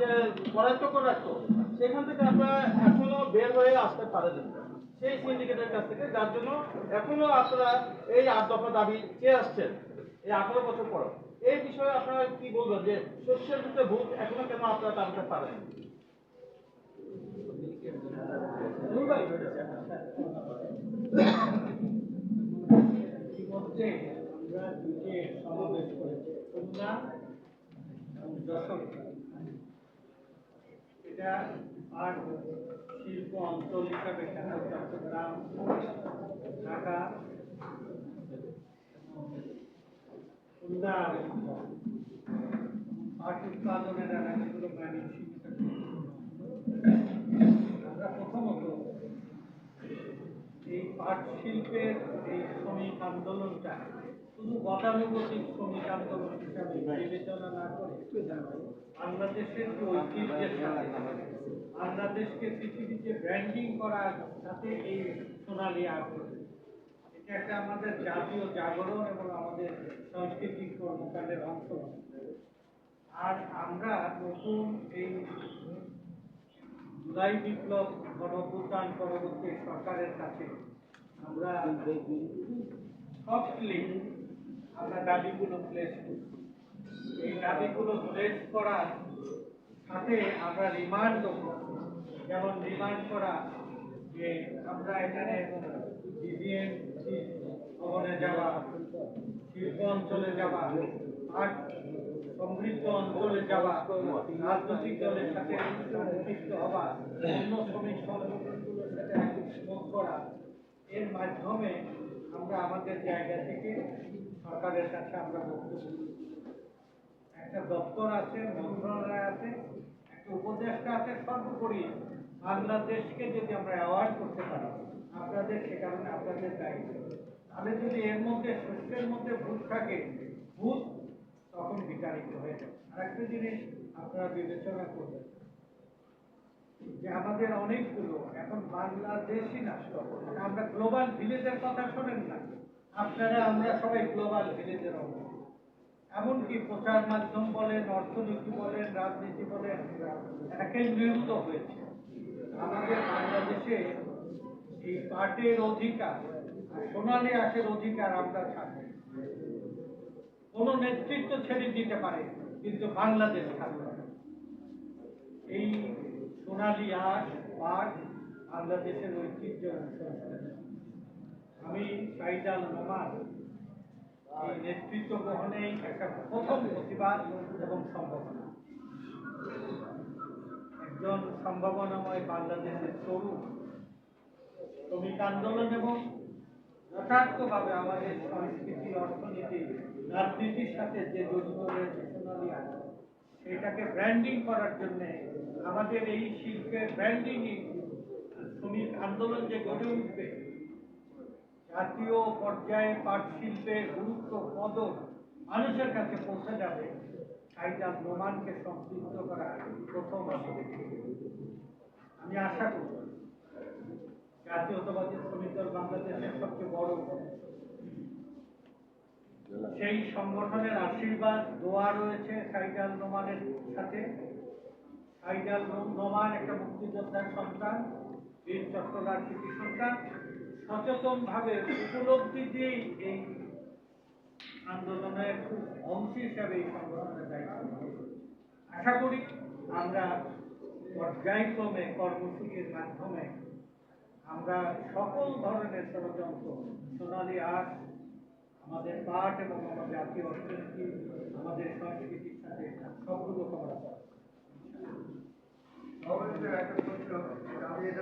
যে করায়ত্ত করে সেখান থেকে আপনারা এখনও বের হয়ে আসতে পারেন। সেই সিন্ডিকেটের কাছ থেকে, যার জন্য এখনও আপনারা এই আট দফা দাবি চেয়ে আসছেন। এই আঠারো বছর পর। এই বিষয়ে আপনারা কি বলবেন যে শস্যের ভিতরে ভূত এখনও কেন আপনারা টানতে পারেন সমাবেশ করেছি। শিল্প অঞ্চল হিসাবে চট্টগ্রাম ঢাকা। খুলনা পাট উৎপাদনের এলাকাগুলো বাণিজ্যিক আমরা প্রথমত এই পাট শিল্পের এই শ্রমিক আন্দোলনটা শুধু গতানুগতিক শ্রমিক আন্দোলন হিসাবে বিবেচনা না করে বাংলাদেশের যে ঐতিহ্যের সাথে, বাংলাদেশকে পৃথিবীতে ব্র্যান্ডিং করার সাথে এই সোনালী আগ্রহ। এটা একটা আমাদের জাতীয় জাগরণ এবং আমাদের সাংস্কৃতিক কর্মকাণ্ডের অংশ। আর আমরা নতুন এই জুলাই বিপ্লব গণভ্যুত্থান পরবর্তী সরকারের কাছে আমরা সফটলি আমরা দাবিগুলো প্লেস করি এই দাবিগুলো প্লেস করার সাথে আমরা রিমান্ড দেবো যেমন রিমান্ড করা যে আমরা এখানে ডিভিএন ভবনে যাওয়া, শিল্প অঞ্চলে যাওয়া, আর্ট সমৃদ্ধ অঞ্চলে যাওয়া, রাজনৈতিক দলের সাথে সম্পৃক্ত হওয়া, অন্য শ্রমিক সংগঠনগুলোর সাথে একমত করা, এর মাধ্যমে আমরা আমাদের জায়গা থেকে সরকারের কাছে আমরা বক্তব্য। একটা দপ্তর আছে, মন্ত্রণালয় আছে, একটা উপদেষ্টা আছে, সর্বোপরি বাংলাদেশকে যদি আমরা অ্যাওয়ার্ড করতে পারি, আপনাদের সে কারণে আপনাদের দায়িত্ব। তাহলে যদি এর মধ্যে শস্যের মধ্যে ভূত থাকে, ভূত তখন বিতাড়িত হয়ে যাবে। আর একটা জিনিস আপনারা বিবেচনা করবেন, যে আমাদের অনেকগুলো এখন বাংলাদেশই না আমরা গ্লোবাল ভিলেজের কথা শোনেন না। আপনারা, আমরা সবাই গ্লোবাল ভিলেজের অংশ এমনকি প্রচার মাধ্যম বলেন, অর্থনীতি বলেন, রাজনীতি বলেন একেন্দ্রীভূত হয়েছে। আমাদের বাংলাদেশে এই পাটের অধিকার, সোনালী আখের অধিকার আমরা থাকবে কোন নেতৃত্ব ছেড়ে দিতে পারে, কিন্তু বাংলাদেশ থাকবে। এই সোনালী আখ পাট বাংলাদেশের ঐতিহ্য। আমি সাইদাল নোমান এই নেতৃত্ব গ্রহণেই একটা প্রথম প্রতিবাদ এবং সম্ভাবনা। একজন সম্ভাবনাময় বাংলাদেশের তরুণ শ্রমিক আন্দোলন এবং যথার্থভাবে আমাদের সংস্কৃতি, অর্থনীতি, রাজনীতির সাথে যে জড়িত রয়েছে সেটাকে ব্র্যান্ডিং করার জন্য আমাদের এই শিল্পের ব্র্যান্ডিং শ্রমিক আন্দোলন যে গড়ে উঠবে জাতীয় পর্যায়ে পাট গুরুত্ব কদর মানুষের কাছে পৌঁছে যাবে সাইদা প্রমাণকে সম্পৃক্ত করা প্রথম আমি আশা করি জাতীয়তাবাদী শ্রমিক দল বাংলাদেশের সবচেয়ে বড় সেই সংগঠনের আশীর্বাদ, দোয়া রয়েছে সাইদাল নোমানের সাথে। সাইদাল নোমান একটা মুক্তিযোদ্ধার সন্তান, বীর চট্টগ্রাম সন্তান। সচেতন ভাবে উপলব্ধি দিয়েই এই আন্দোলনের অংশ হিসাবে এই সংগঠনের দায়িত্ব আশা করি আমরা পর্যায়ক্রমে কর্মসূচির মাধ্যমে আমরা সকল ধরনের ষড়যন্ত্র, সোনালী আর্ট আমাদের পাট এবং আমাদের জাতীয় অর্থনীতি আমাদের সংস্কৃতির সাথে সবগুলো করা অবশ্যই একটা প্রশ্ন আমি এটা রহমান দৈনিক বাংলাদেশ সমাজ নিয়ে এসে আসব তো প্রধান অতিথি এবং সভাপতি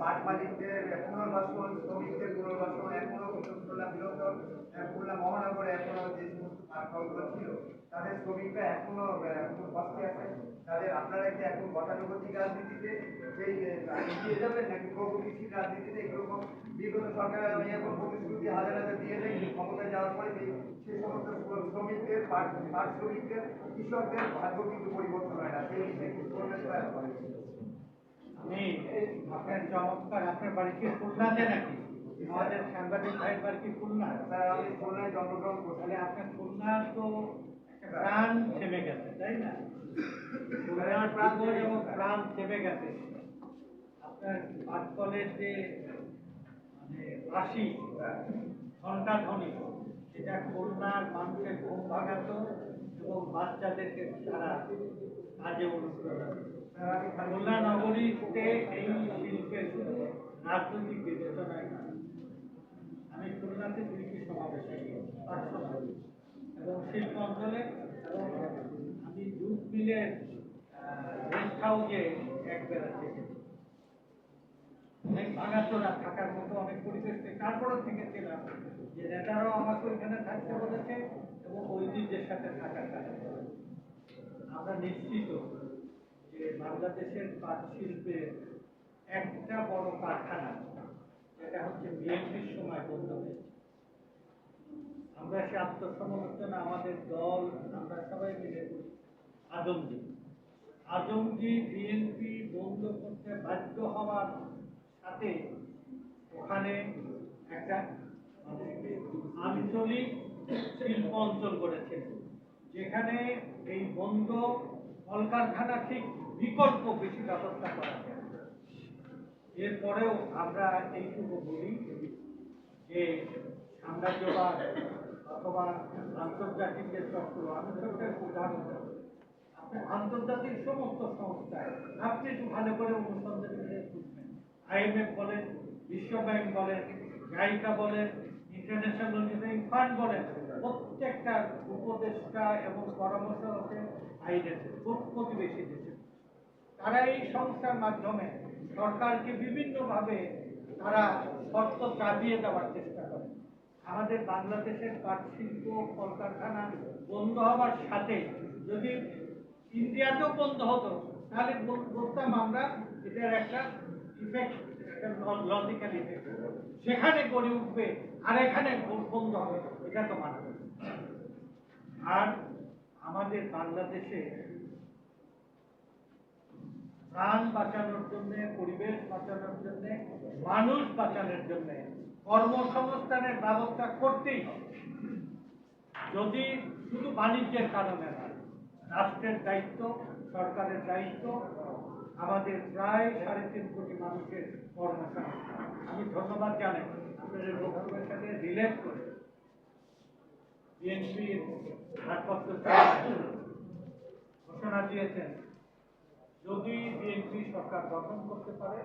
মাঠ মালিকদের পুনর্বাসন, শ্রমিকদের পুনর্বাসন এখনও খুলনা বৃহত্তর খুলনা মহানগরে এখনও যে সমস্ত ছিল, তাদের শ্রমিকরা এখনও কষ্টে আছে। তাদের আপনারা কি এখন গতানুগতিক রাজনীতিতে, সেই এগিয়ে যাবেন নাকি প্রগতিশীল রাজনীতিতে? এরকম বিগত সরকার এখন প্রতিশ্রুতি হাজার হাজার দিয়ে দেয় ক্ষমতায় যাওয়ার পরে সে সমস্ত শ্রমিকদের, পাট শ্রমিকদের, কৃষকদের ভাগ্য কিন্তু পরিবর্তন হয় না। সেই বিষয়ে করবেন আপনার চমৎকার আপনার বাড়ি কি খুলনাতে নাকি? আমাদের সাংবাদিক ভাইয়ের বাড়ি কি খুলনা? স্যার আমি খুলনায় জন্মগ্রহণ করছি। আপনার খুলনা তো প্রাণ থেমে গেছে তাই না? খুলনার প্রাণ এবং প্রাণ থেমে গেছে। আপনার পাটকলের যে মানে রাশি ঘণ্টা ধ্বনি সেটা খুলনার মানুষের ঘুম ভাগাতো এবং বাচ্চাদেরকে তারা কাজে অনুপ্রেরণা জুট মিলের রেস্ট হাউসে থাকার মতো অনেক পরিবেশ তারপরও থেকেছিলাম যে নেতারাও আমাকে ওইখানে থাকতে বলেছে এবং ঐতিহ্যের সাথে থাকার কাছে আমরা নিশ্চিত যে বাংলাদেশের পাট শিল্পের একটা বড় কারখানা যেটা হচ্ছে বিএনপির সময় বন্ধ হয়েছে। আমরা সে আত্মসমর্থন আমাদের দল, আমরা সবাই মিলে করি। আজমজি আজমজি বিএনপি বন্ধ করতে বাধ্য হওয়ার সাথে ওখানে একটা আঞ্চলিক শিল্প অঞ্চল গড়েছিল যেখানে এই বন্ধ কলকারখানা ঠিক বিকল্প বেশি ব্যবস্থা করা যায়। এরপরেও আমরা এইটুকু বলি যে সাম্রাজ্যবাদ অথবা আন্তর্জাতিক যে চক্র, আমি ছোট্ট আপনি আন্তর্জাতিক সমস্ত সংস্থায় আপনি একটু ভালো করে অনুসন্ধান করে আইএমএফ বলেন, বিশ্ব ব্যাংক বলেন গায়িকা বলেন, ইন্টারন্যাশনাল মনিটারিং ফান্ড বলেন। প্রত্যেকটা উপদেষ্টা এবং পরামর্শ হচ্ছে আইনের প্রতিবেশী দেশে। তারা এই সংস্থার মাধ্যমে সরকারকে বিভিন্নভাবে তারা শর্ত চাপিয়ে দেওয়ার চেষ্টা করে। আমাদের বাংলাদেশের পাট শিল্প কলকারখানা বন্ধ হওয়ার সাথে যদি ইন্ডিয়াতেও বন্ধ হতো, তাহলে বল- বলতাম আমরা এটার একটা ইফেক্ট লজিক্যাল ইফেক্ট সেখানে গড়ে উঠবে আর এখানে বন্ধ হবে, এটা তো মানা। আর আমাদের বাংলাদেশে প্রাণ বাঁচানোর জন্য, পরিবেশ বাঁচানোর জন্য, মানুষ বাঁচানোর জন্য কর্মসংস্থানের ব্যবস্থা করতেই হবে। যদি শুধু বাণিজ্যের কারণে না রাষ্ট্রের দায়িত্ব, সরকারের দায়িত্ব, আমাদের প্রায় সাড়ে তিন কোটি মানুষের কর্মসংস্থান আমি ধন্যবাদ জানাই আপনাদের বক্তব্যের সাথে রিলেট করে। বিএনপির ভারপ্রাপ্ত ঘোষণা দিয়েছেন যদি বিএনপি সরকার গঠন করতে পারে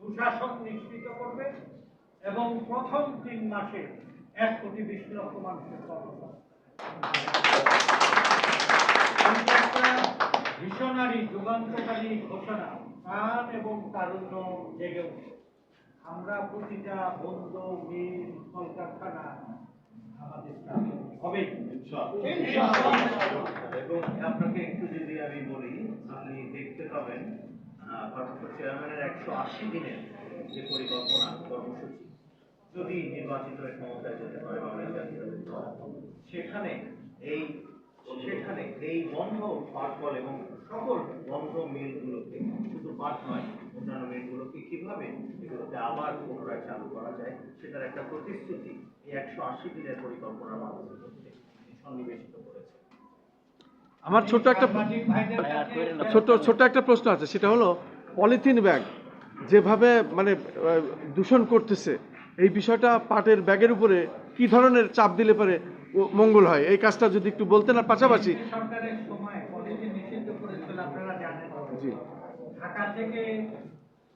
সুশাসন নিশ্চিত করবে এবং প্রথম তিন মাসে এক কোটি বিশ লক্ষ মানুষের ভীষণারী যুগান্তকারী ঘোষণা প্রাণ এবং তারুণ্য জেগে উঠে আমরা প্রতিটা বন্ধ মিল কলকারখানা এবং আপনাকে একটু যদি আমি বলি, আপনি দেখতে পাবেন ভারপ্রাপ্ত চেয়ারম্যানের একশো আশি দিনের যে পরিকল্পনা, কর্মসূচি, যদি নির্বাচিত ক্ষমতায় যেতে পারে বাংলাদেশ সেখানে এই সেখানে এই বন্ধ পাট কল এবং সকল বন্ধ মিলগুলোকে শুধু পাট নয় অন্যান্য মিলগুলোকে কীভাবে এগুলোকে আবার পুনরায় চালু করা যায় সেটার একটা প্রতিশ্রুতি এই একশো আশি দিনের পরিকল্পনার মাধ্যমে সন্নিবেশিত করেছে। আমার ছোট্ট একটা ছোট ছোট একটা প্রশ্ন আছে সেটা হলো পলিথিন ব্যাগ যেভাবে মানে দূষণ করতেছে এই বিষয়টা পাটের ব্যাগের উপরে কি ধরনের চাপ দিলে পরে মঙ্গল হয়? এই কাজটা যদি একটু বলতেন আর পাশাপাশি জি। থেকে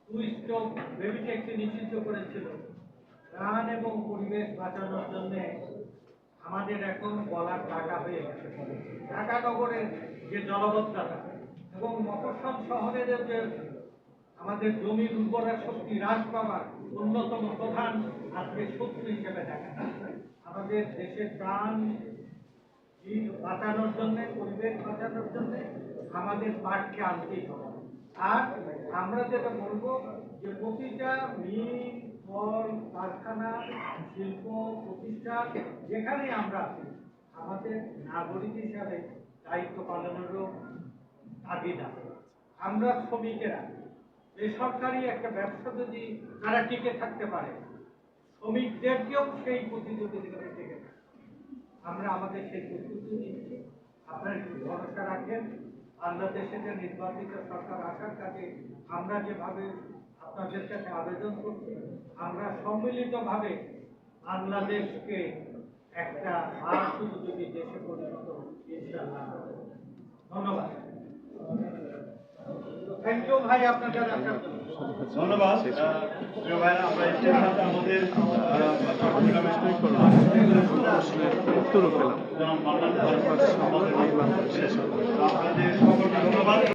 টু স্টক বেবি ট্যাক্সি নিষিদ্ধ করেছিল। ত্রাণ এবং পরিবেশ বাঁচানোর জন্য আমাদের এখন বলার টাকা হয়ে গেছে। ঢাকা নগরের যে জলবদ্ধতা এবং মফস্বল শহরের যে আমাদের জমির উর্বরা শক্তি হ্রাস পাওয়ার অন্যতম প্রধান আজকে শত্রু হিসেবে দেখা আমাদের দেশের প্রাণ বাঁচানোর জন্যে, পরিবেশ বাঁচানোর জন্যে আমাদের পাটকে আনতেই হবে। আর আমরা যেটা বলব যে প্রতিটা মিল কল কারখানা, শিল্প, প্রতিষ্ঠান যেখানে আমরা আছি, আমাদের নাগরিক হিসাবে দায়িত্ব পালনেরও তাগিদ আমরা শ্রমিকেরা বেসরকারি একটা ব্যবসা যদি তারা টিকে থাকতে পারে, শ্রমিকদেরকেও সেই প্রতিযোগিতায় টিকে হবে। আমরা আমাদের সেই প্রস্তুতি নিচ্ছি আপনারা একটু ভরসা রাখেন বাংলাদেশে যে নির্বাচিত সরকার আসার কাছে আমরা যেভাবে আপনাদের কাছে আবেদন করছি, আমরা সম্মিলিতভাবে বাংলাদেশকে একটা যদি দেশে পরিণত ইনশাল্লাহ ধন্যবাদ। থ্যাংক ইউ ভাই আপনাদের আসার জন্য। ধন্যবাদ। প্রিয় ভাইরা আমরা এই সিদ্ধান্তে আমাদের উত্তরও পেলাম। আপনাদের সকলকে ধন্যবাদ।